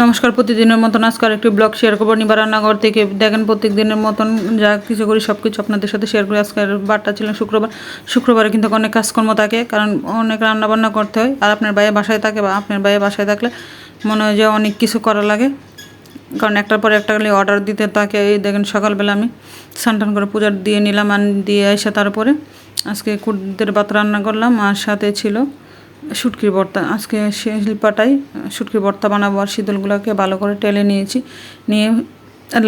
নমস্কার, প্রতিদিনের মতন আজকে একটি ব্লগ শেয়ার করব। নিবার রান্নাঘর থেকে দেখেন প্রত্যেক দিনের মতন যা কিছু করি সব কিছু আপনাদের সাথে শেয়ার করি। আজকের বারটা ছিল শুক্রবার। শুক্রবারে কিন্তু অনেক কাজকর্ম থাকে, কারণ অনেক রান্না বান্না করতে হয়। আর আপনার বাইরে বাসায় থাকে বা আপনার বাইরে বাসায় থাকলে মনে হয় যে অনেক কিছু করা লাগে। কারণ একটার পর একটা খালি অর্ডার দিতে থাকে। এই দেখেন সকালবেলা আমি স্নান করে পূজার দিয়ে নিলাম আর দিয়ে এসে তারপরে আজকে কুর্দের ভাত রান্না করলাম। আর সাথে ছিল শুটকির ভর্তা আজকে শিল্পাটাই শুটকির ভর্তা বানাবো আর শীতলগুলোকে ভালো করে টেলে নিয়েছি, নিয়ে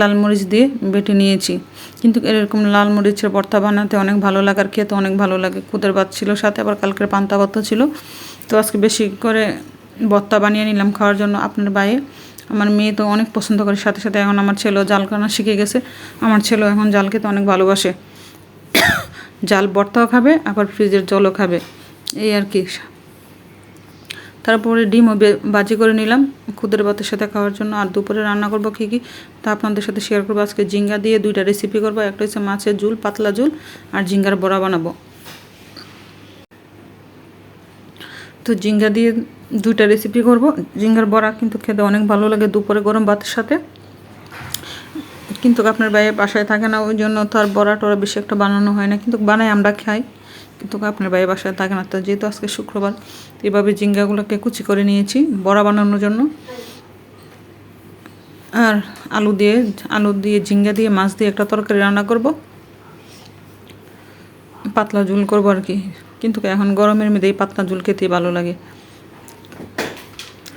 লাল মরিচ দিয়ে বেটে নিয়েছি। কিন্তু এরকম লাল মরিচের ভর্তা বানাতে অনেক ভালো লাগে আর খেতে অনেক ভালো লাগে। খুদের ভাত ছিল, সাথে আবার কালকের পান্তা ভর্তা ছিল। তো আজকে বেশি করে ভর্তা বানিয়ে নিলাম খাওয়ার জন্য আপনার বাইরে আমার মেয়ে তো অনেক পছন্দ করে, সাথে সাথে এখন আমার ছেলেও জাল কানা শিখে গেছে। আমার ছেলেও এখন জাল খেতে অনেক ভালোবাসে। জাল ভর্তাও খাবে, আবার ফ্রিজের জলও খাবে। এই আর কি। তারপরে ডিমও বাজি করে নিলাম খুদের ভাতের সাথে খাওয়ার জন্য। আর দুপুরে রান্না করব কী কী? তা আপনাদের সাথে শেয়ার করব। আজকে জিঙ্গা দিয়ে দুইটা রেসিপি করব। একটা হচ্ছে মাছের ঝুল, পাতলা ঝুল, আর জিঙ্গার বড়া বানাবো। তো জিঙ্গা দিয়ে দুইটা রেসিপি করব। জিঙ্গার বড়া কিন্তু খেতে অনেক ভালো লাগে দুপুরে গরম ভাতের সাথে। কিন্তু আপনার বাইরে বাসায় থাকে না, ওই জন্য তো আর বড়া টড়া বেশি একটা বানানো হয় না। কিন্তু বানাই আমরা খাই। কিন্তু আপনার বাইরে বাসায় থাকে না। তো যেহেতু আজকে শুক্রবার, এভাবে জিঙ্গাগুলোকে কুচি করে নিয়েছি বড়া বানানোর জন্য। আর আলু দিয়ে আলু দিয়ে, ঝিঙ্গা দিয়ে, মাছ দিয়ে একটা তরকারি রান্না করব। পাতলা ঝুল করব আর কি। কিন্তু এখন গরমের মধ্যে এই পাতলা ঝুল খেতেই ভালো লাগে।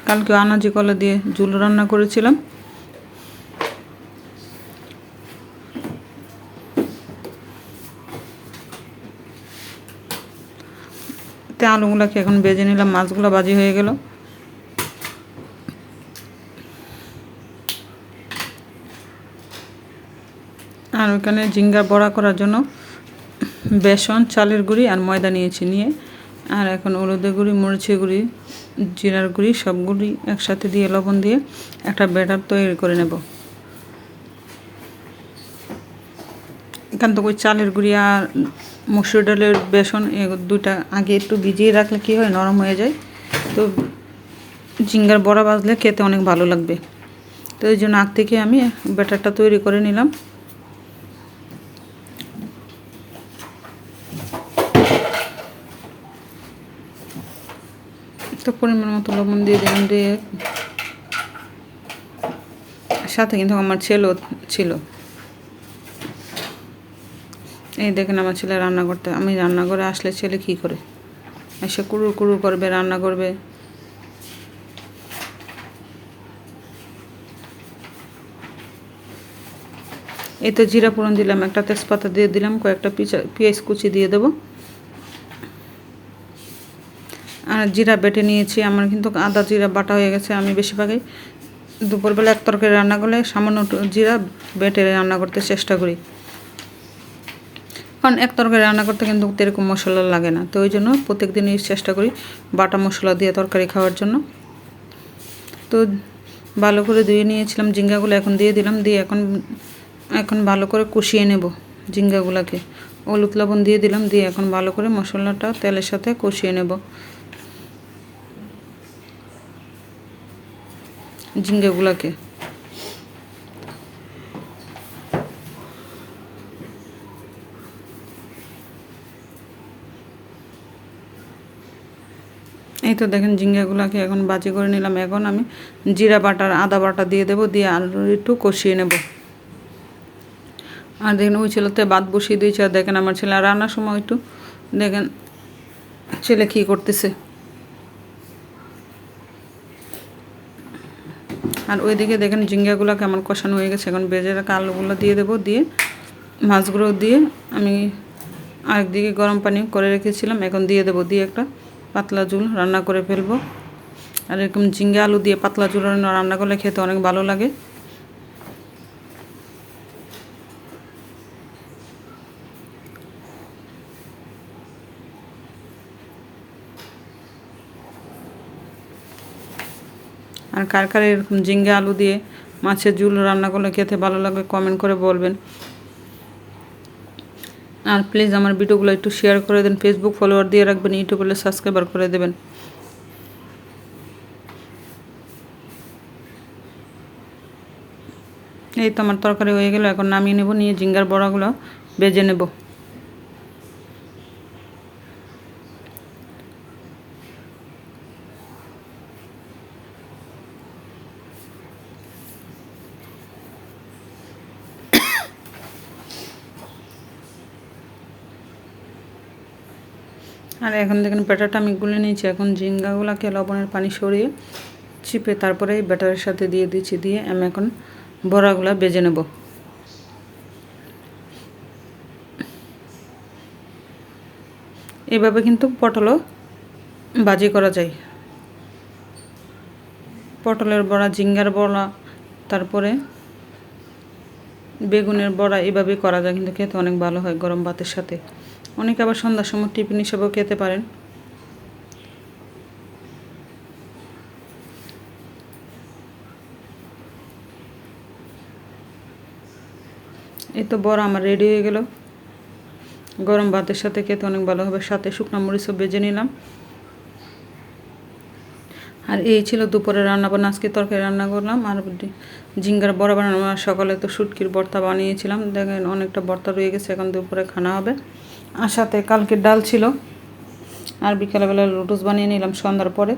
কালকে আনাজি কলা দিয়ে ঝুল রান্না করেছিলাম। তে আলুগুলোকে এখন বেজে নিলাম, মাছগুলো বাজি হয়ে গেল। আর ওখানে জিঙ্গা বড়া করার জন্য বেসন, চালের গুঁড়ি আর ময়দা নিয়েছি নিয়ে। আর এখন হলুদের গুঁড়ি, মরিচের গুঁড়ি, জিরার গুঁড়ি সবগুলি একসাথে দিয়ে, লবণ দিয়ে একটা ব্যাটার তৈরি করে নেব। এখান থেকে ওই চালের গুঁড়ি আর মসুর ডালের বেসন, এ দুইটা আগে একটু ভিজিয়ে রাখলে কী হয়, নরম হয়ে যায়। তো জিঙ্গার বড়া বাজলে খেতে অনেক ভালো লাগবে। তো এই জন্য আগ থেকে আমি ব্যাটারটা তৈরি করে নিলাম। তো পরিমাণ মতো লবণ দিয়ে দিলাম দিয়ে সাথে কিন্তু আমার ছেলেও ছিল। এই দেখেন আমার ছেলে রান্না করতে, আমি রান্না করে আসলে ছেলে কী করে? এসে কুড়ুর কুড়ুর করবে, রান্না করবে। এই তো জিরা পুরন দিলাম, একটা তেজপাতা দিয়ে দিলাম, কয়েকটা পেঁয়াজ কুচি দিয়ে দেবো। আর জিরা বেটে নিয়েছি, আমার কিন্তু আদা জিরা বাটা হয়ে গেছে আমি বেশিরভাগই। দুপুরবেলা এক তরকারি রান্না করলে সামান্য জিরা বেটে রান্না করতে চেষ্টা করি। কারণ এক তরকারি রান্না করতে কিন্তু এরকম মশলা লাগে না। তো ওই জন্য প্রত্যেক দিনই চেষ্টা করি বাটা মশলা দিয়ে তরকারি খাওয়ার জন্য। তো ভালো করে ধুয়ে নিয়েছিলাম জিঙ্গাগুলো এখন দিয়ে দিলাম, দিয়ে এখন এখন ভালো করে কষিয়ে নেব জিঙ্গাগুলোকে হলুদ লবণ দিয়ে দিলাম, দিয়ে এখন ভালো করে মশলাটা তেলের সাথে কষিয়ে নেব। ঝিঙ্গেগুলোকে। এই তো দেখেন ঝিঙ্গাগুলোকে এখন বাজি করে নিলাম। এখন আমি জিরা বাটার, আদা বাটা দিয়ে দেবো, দিয়ে আলু একটু কষিয়ে নেব। আর দেখেন ওই ছেলেতে বাদ বসিয়ে দিয়েছে। আর দেখেন আমার ছেলে রান্নার সময় একটু দেখেন ছেলে কী করতেছে। আর ওইদিকে দেখেন ঝিঙ্গাগুলো কেমন কষানো হয়ে গেছে। এখন বেজে রাখা আলুগুলো দিয়ে দেবো, দিয়ে মাছগুলো দিয়ে আমি আরেকদিকে গরম পানি করে রেখেছিলাম। এখন দিয়ে দেবো, দিয়ে একটা পাতলা ঝুল রান্না করে ফেলব। আর এরকম ঝিঙ্গা আলু দিয়ে পাতলা ঝুল রান্না করলে খেতে অনেক ভালো লাগে। আর কার কার এরকম ঝিঙ্গা আলু দিয়ে মাছের ঝুল রান্না করলে খেতে ভালো লাগবে কমেন্ট করে বলবেন। আর প্লিজ আমার ভিডিওগুলো একটু শেয়ার করে দেন ফেসবুক ফলোয়ার দিয়ে রাখবেন ইউটিউবে সাবস্ক্রাইবার করে দেবেন। এই তো আমার তরকারি হয়ে গেল, এখন নামিয়ে নেব, নিয়ে জিঙ্গার বড়াগুলো বেজে নেব। আর এখন দেখেন, ব্যাটারটা আমি গুলে নিয়েছি। এখন ঝিঙ্গাগুলোকে লবণের পানি সরিয়ে চিপে তারপরে এই ব্যাটারের সাথে দিয়ে দিচ্ছি, দিয়ে আমি এখন বড়াগুলো বেজে নেব। এভাবে কিন্তু পটলও বাজি করা যায়। পটলের বড়া, ঝিঙ্গার বড়া, তারপরে বেগুনের বড়া এভাবে করা যায়, কিন্তু খেতে অনেক ভালো হয় গরম ভাতের সাথে। অনেকে আবার সন্ধ্যার সময় টিফিন হিসেবেও খেতে পারেন। এই তো বড় আমার রেডি হয়ে গেল। গরম ভাতের সাথে খেতে অনেক ভালো হবে। সাথে শুকনো মরিচও বেজে নিলাম। আর এই ছিল দুপুরে রান্না বান্না। আজকে তরকারি রান্না করলাম আর ঝিঙ্গার বড়া বানানো। আর সকালে তো শুটকির বর্তা বানিয়েছিলাম। দেখেন অনেকটা বর্তা রয়ে গেছে, এখন দুপুরে খানা হবে। আর সাথে কালকে ডাল ছিল। আর বিকালবেলা লুটুস বানিয়ে নিলাম সন্ধ্যার পরে।